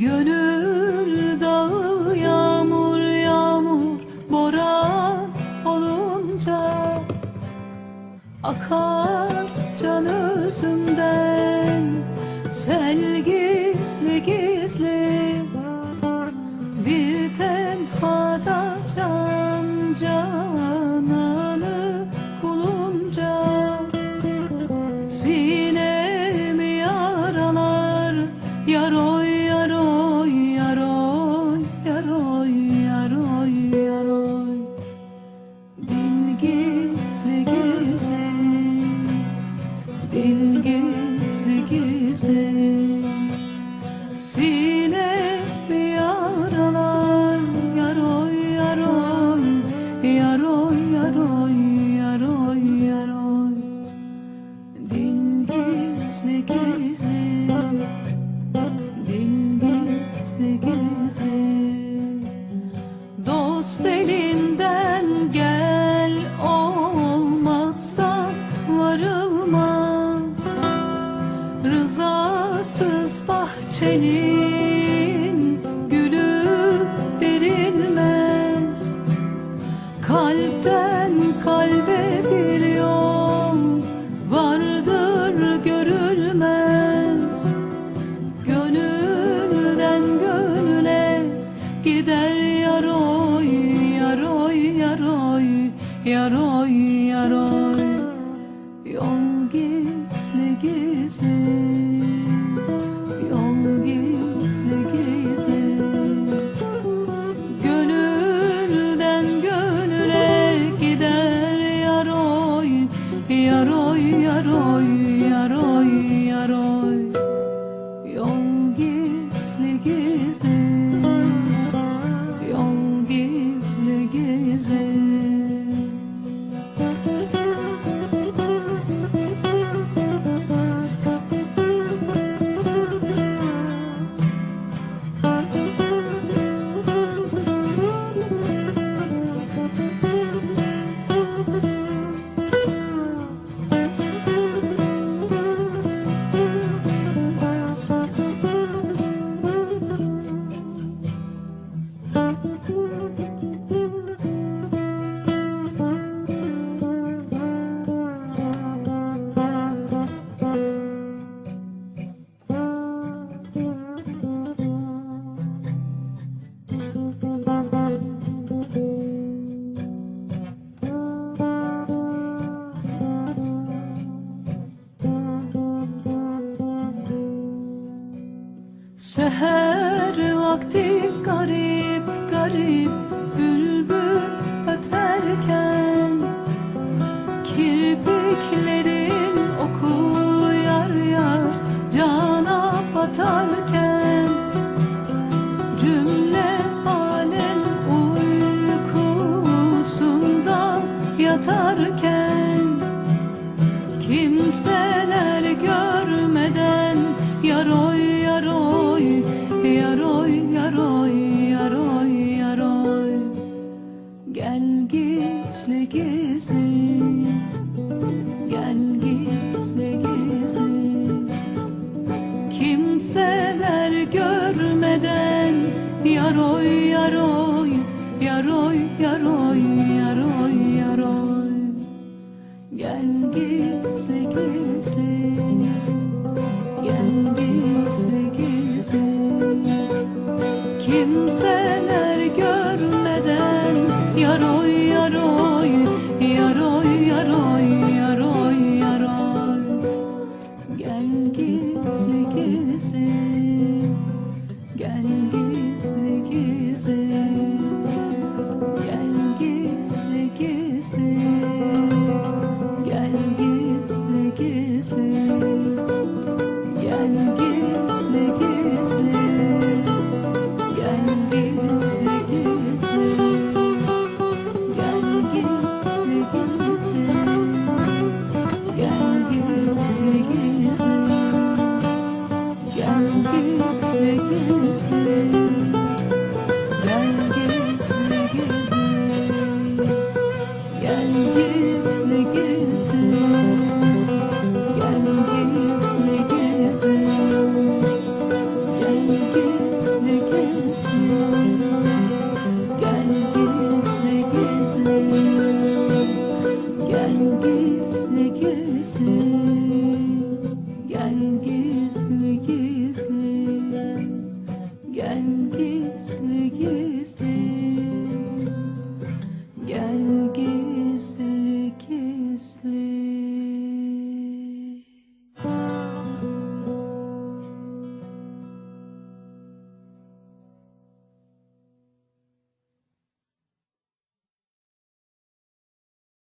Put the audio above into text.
Gönül dağı yağmur yağmur boran olunca Akar can özümden. Sel gizli gizli Dil gizli gizli. Sinemi yaralar Yaroy yaroy Yaroy yaroy yaroy yaroy. Dil gizli gizli Dil gizli gizli. Dost elinden bahçenin gülü verilmez. Kalpten kalbe bir yol vardır görülmez. Gönülden gönüle gider yaroy yaroy yaroy yaroy yaroy. Yol gizli gizli Seher vakti garip garip bülbül öterken Kirpiklerin oku yar yar cana batarken Cümle alem uykusunda yatarken Yaroy yaroy Yaroy yaroy yaroy yaroy. Gel gizli gizli Gel gizli gizli kimseler